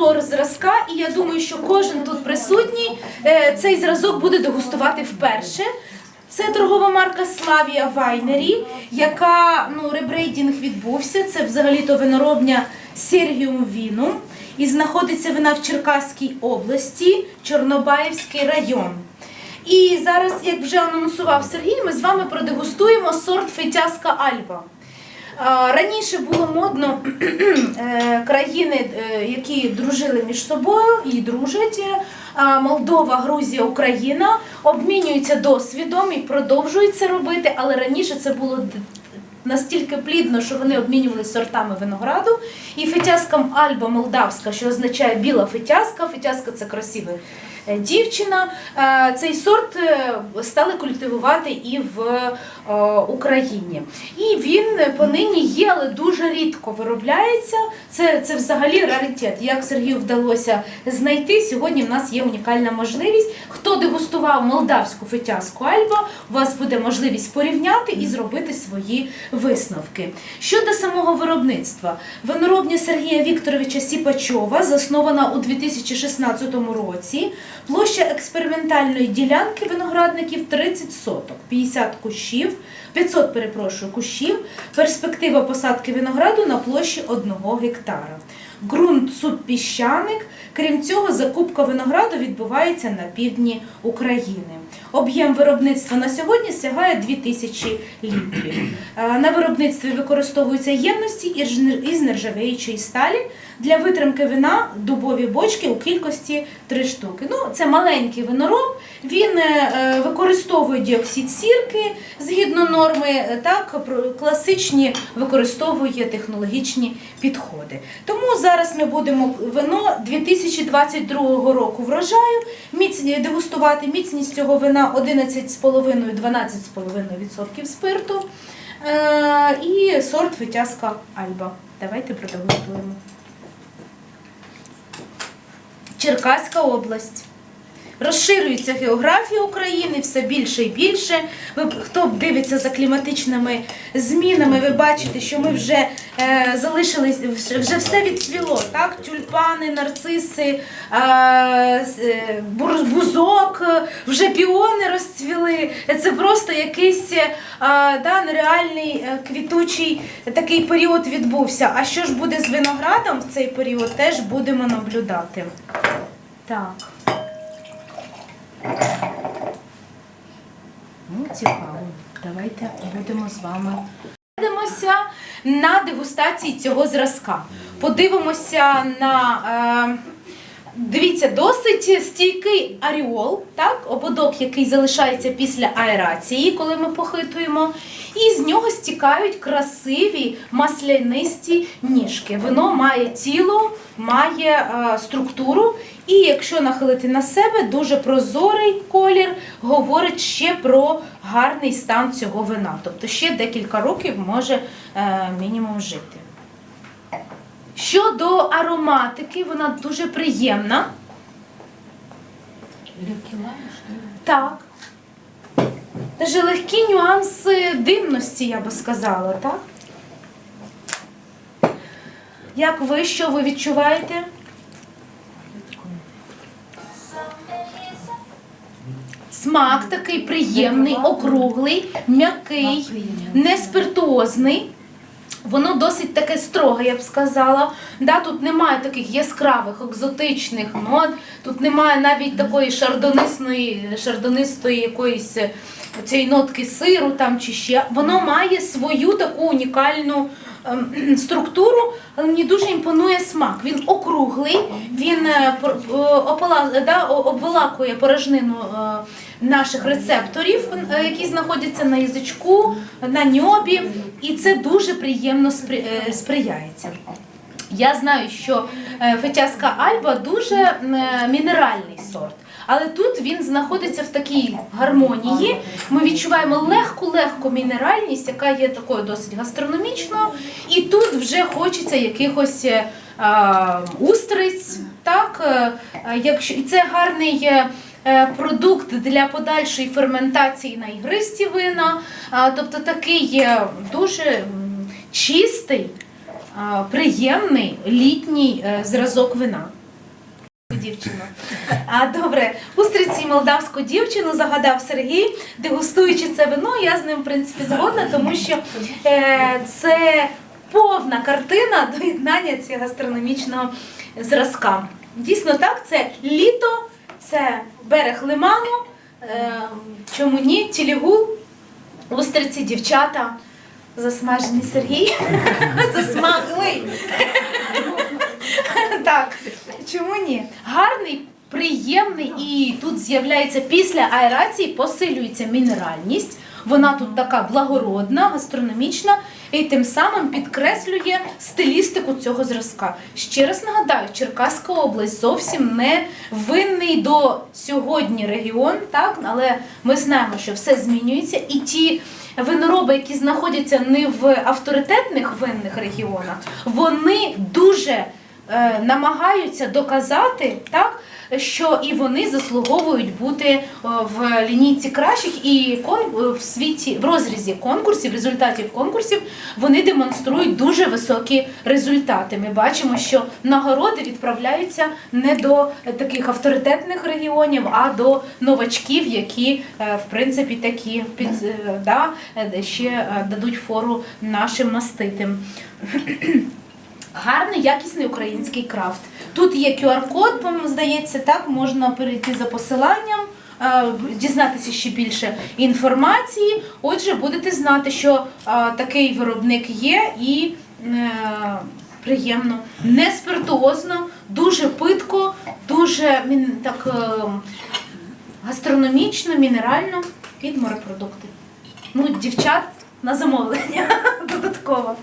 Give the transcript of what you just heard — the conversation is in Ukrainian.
другого зразка, і я думаю, що кожен тут присутній е, цей зразок буде дегустувати вперше. Це торгова марка Славія Вайнері, яка ну ребрейдинг відбувся. Це взагалі-то виноробня Сергіум Вінум. І знаходиться вона в Черкаській області, Чорнобаївський район. І зараз, як вже анонсував Сергій, ми з вами продегустуємо сорт Фетяска Альба. Раніше було модно е, країни, е, які дружили між собою і дружать. е, Молдова, Грузія, Україна обмінюються досвідом і продовжують це робити, але раніше це було настільки плідно, що вони обмінювалися сортами винограду. І фетяска Альба молдавська, що означає біла фетяска. Фетяска це красива е, дівчина. Е, Цей сорт е, стали культивувати і в е, Україні. І він е, понині є, але дуже рідко виробляється. Це, це взагалі раритет. Як Сергію вдалося знайти, сьогодні в нас є унікальна можливість. Хто дегустував молдавську фетяску Альба, у вас буде можливість порівняти і зробити свої висновки. Щодо самого виробництва, виноробня Сергія Вікторовича Сіпачова заснована у 2016 році. Площа експериментальної ділянки виноградників 30 соток, 50 кущів, 500, перепрошую, кущів, перспектива посадки винограду на площі 1 гектара. Ґрунт субпіщаник. Крім цього, закупка винограду відбувається на півдні України. Об'єм виробництва на сьогодні сягає 2000 літрів. Е, На виробництві використовуються ємності із нер- із нержавіючої сталі. Для витримки вина дубові бочки у кількості 3 штуки. Ну, це маленький винороб. Він е, е, використовує діоксид сірки згідно норми, е, так класичні використовує технологічні підходи. Тому зараз ми будемо вино 2022 року врожаю дегустувати міцність цього вина 11,5-12,5% спирту. І сорт фетяска Альба. Давайте продегустуємо. Черкаська область. Розширюється географія України все більше і більше. Ви хто дивиться за кліматичними змінами, ви бачите, що ми вже е, залишились, вже все відцвіло. Так? Тюльпани, нарциси, е, е, бузок, е, вже піони розцвіли. Це просто якийсь е, да, нереальний е, квітучий такий період відбувся. А що ж буде з виноградом в цей період, теж будемо наблюдати. Так. Ну, цікаво. Давайте будемо з вами. Подивимося на дегустації цього зразка. Подивимося на. Е, Дивіться, досить стійкий аріол, так, ободок, який залишається після аерації, коли ми похитуємо, і з нього стікають красиві маслянисті ніжки. Вино має тіло, має е, структуру, і якщо нахилити на себе, дуже прозорий колір говорить ще про гарний стан цього вина. Тобто ще декілька років може е, мінімум жити. Щодо ароматики, вона дуже приємна. Так. Даже легкі нюанси димності, я би сказала, так? Як ви, що ви відчуваєте? Смак такий приємний, округлий, м'який, не спиртуозний. Воно досить таке строге, я б сказала. Да, тут немає таких яскравих, екзотичних нот, тут немає навіть такої шардонисної, шардонистої якоїсь е, цієї нотки сиру там чи ще. Воно має свою таку унікальну ем, структуру, але мені дуже імпонує смак. Він округлий, він е, е, порожнину е, наших рецепторів, е, які знаходяться на язичку, на ньобі, і це дуже приємно е, сприяється. Я знаю, що е, фетяска Альба дуже мінеральний сорт. Але тут він знаходиться в такій гармонії. Ми відчуваємо легку-легку мінеральність, яка є такою досить гастрономічною. І тут вже хочеться якихось устриць. Так? Якщо, і це гарний продукт для подальшої ферментації на ігристі вина. Тобто такий е, дуже чистий, приємний літній е, зразок вина. дівчину. А добре, устриці молдавську дівчину загадав Сергій, дегустуючи це вино, я з ним в принципі згодна, тому що е, це повна картина доєднання цього гастрономічного зразка. Дійсно так, це літо, це берег лиману, е, чому ні, тілігул, устриці, дівчата, засмажений Сергій, засмаглий. Так, чому ні? Гарний, приємний і тут з'являється після аерації посилюється мінеральність. Вона тут така благородна, гастрономічна і тим самим підкреслює стилістику цього зразка. Ще раз нагадаю, Черкаська область зовсім не винний до сьогодні регіон, так? Але ми знаємо, що все змінюється, і ті винороби, які знаходяться не в авторитетних винних регіонах, вони дуже е, намагаються доказати, так, що і вони заслуговують бути е, в лінійці кращих, і кон- в світі в розрізі конкурсів, результатів конкурсів вони демонструють дуже високі результати. Ми бачимо, що нагороди відправляються не до таких авторитетних регіонів, а до новачків, які е, в принципі такі під е, да, е, ще е, дадуть фору нашим маститим. Гарний, якісний український крафт. Тут є QR-код, здається, так можна перейти за посиланням, е, дізнатися ще більше інформації. Отже, будете знати, що е, такий виробник є і е, приємно, не спиртуозно, дуже питко, дуже так гастрономічно, мінерально під морепродукти. Ну, дівчат на замовлення додатково.